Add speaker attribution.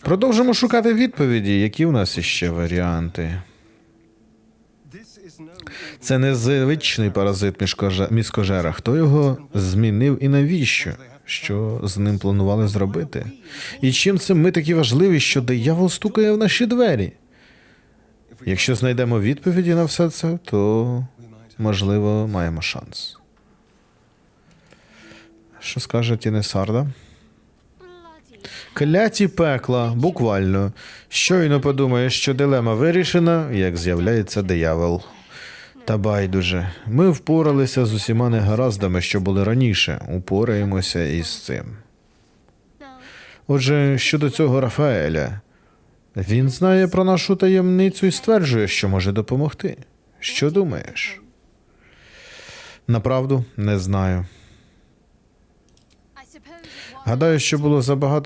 Speaker 1: Продовжимо шукати відповіді, які в нас іще варіанти. Це не звичний паразит міскожера. Хто його змінив і навіщо? Що з ним планували зробити? І чим це ми такі важливі, що диявол стукає в наші двері? Якщо знайдемо відповіді на все це, то можливо маємо шанс. Що скаже Тінесарда? Кляті пекла, буквально. Щойно подумаєш, що дилема вирішена, як з'являється диявол. Та байдуже, ми впоралися з усіма негараздами, що були раніше. Упораємося із цим. Отже, щодо цього Рафаеля, він знає про нашу таємницю і стверджує, що може допомогти. Що думаєш? Направду не знаю. Гадаю, що було забагато